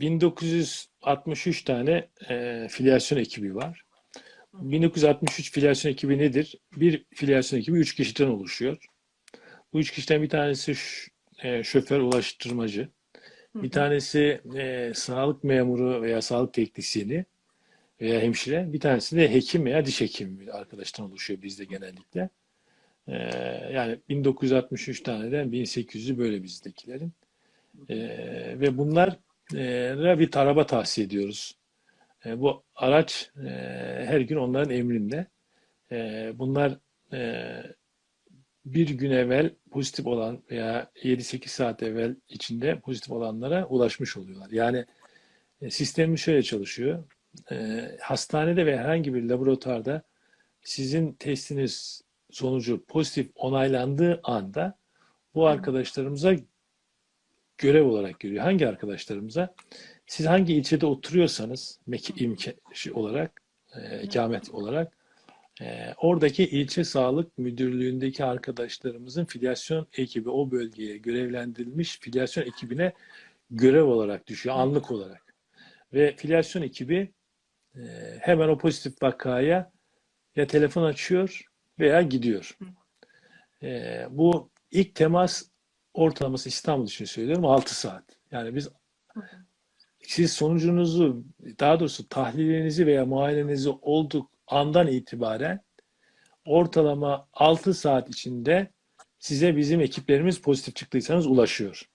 1963 tane e, filyasyon ekibi var. 1963 filyasyon ekibi nedir? Bir filyasyon ekibi 3 kişiden oluşuyor. Bu 3 kişiden bir tanesi e, şoför ulaştırmacı, bir tanesi e, sağlık memuru veya sağlık teknisyeni veya hemşire, bir tanesi de hekim veya diş hekimi arkadaştan oluşuyor bizde genellikle. E, yani 1963 taneden 1800'ü böyle bizdekilerin. E, ve bunlar e, bir araba tahsis ediyoruz. E, bu araç e, her gün onların emrinde. E, bunlar e, bir gün evvel pozitif olan veya 7-8 saat evvel içinde pozitif olanlara ulaşmış oluyorlar. Yani e, sistemimiz şöyle çalışıyor. E, hastanede ve herhangi bir laboratuvarda sizin testiniz sonucu pozitif onaylandığı anda bu arkadaşlarımıza görev olarak görüyor. Hangi arkadaşlarımıza? Siz hangi ilçede oturuyorsanız şey olarak, e, ikamet olarak e, oradaki ilçe sağlık müdürlüğündeki arkadaşlarımızın filyasyon ekibi o bölgeye görevlendirilmiş filyasyon ekibine görev olarak düşüyor, anlık olarak. Ve filyasyon ekibi e, hemen o pozitif vakaya ya telefon açıyor veya gidiyor. E, bu ilk temas ortalaması İstanbul için söylüyorum 6 saat. Yani biz siz sonucunuzu daha doğrusu tahlilinizi veya muayenenizi olduk andan itibaren ortalama 6 saat içinde size bizim ekiplerimiz pozitif çıktıysanız ulaşıyor.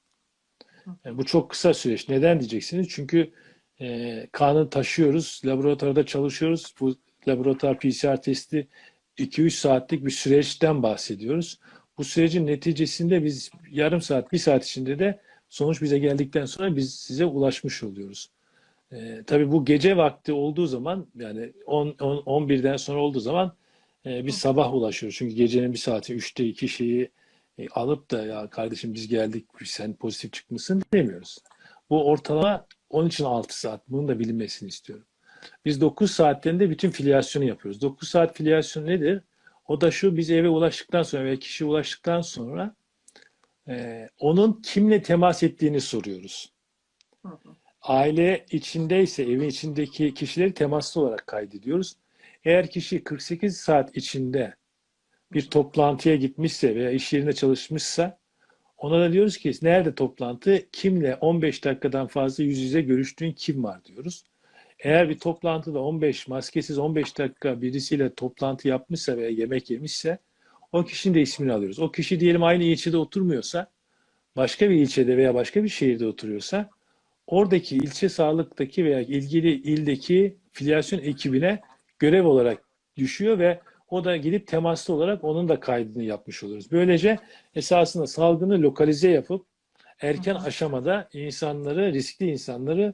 Yani bu çok kısa süreç. Neden diyeceksiniz? Çünkü e, kanı taşıyoruz, laboratuvarda çalışıyoruz. Bu laboratuvar PCR testi 2-3 saatlik bir süreçten bahsediyoruz. Bu sürecin neticesinde biz yarım saat, bir saat içinde de sonuç bize geldikten sonra biz size ulaşmış oluyoruz. Ee, tabii bu gece vakti olduğu zaman yani 10, 10 11'den sonra olduğu zaman e, biz sabah ulaşıyoruz. Çünkü gecenin bir saati 3'te iki şeyi e, alıp da ya kardeşim biz geldik sen pozitif çıkmışsın demiyoruz. Bu ortalama onun için 6 saat. Bunun da bilinmesini istiyorum. Biz 9 saatlerinde bütün filyasyonu yapıyoruz. 9 saat filyasyon nedir? O da şu biz eve ulaştıktan sonra veya kişi ulaştıktan sonra e, onun kimle temas ettiğini soruyoruz. Aile içindeyse evin içindeki kişileri temaslı olarak kaydediyoruz. Eğer kişi 48 saat içinde bir toplantıya gitmişse veya iş yerinde çalışmışsa ona da diyoruz ki nerede toplantı, kimle 15 dakikadan fazla yüz yüze görüştüğün kim var diyoruz. Eğer bir toplantıda 15 maskesiz 15 dakika birisiyle toplantı yapmışsa veya yemek yemişse o kişinin de ismini alıyoruz. O kişi diyelim aynı ilçede oturmuyorsa başka bir ilçede veya başka bir şehirde oturuyorsa oradaki ilçe sağlıktaki veya ilgili ildeki filyasyon ekibine görev olarak düşüyor ve o da gidip temaslı olarak onun da kaydını yapmış oluyoruz. Böylece esasında salgını lokalize yapıp erken aşamada insanları, riskli insanları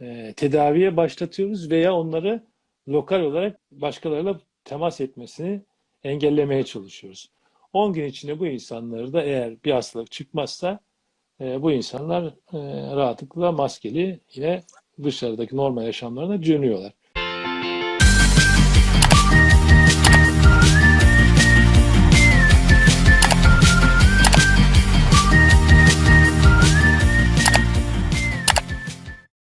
e, tedaviye başlatıyoruz veya onları lokal olarak başkalarıyla temas etmesini engellemeye çalışıyoruz. 10 gün içinde bu insanları da eğer bir hastalık çıkmazsa e, bu insanlar e, rahatlıkla maskeli yine dışarıdaki normal yaşamlarına dönüyorlar.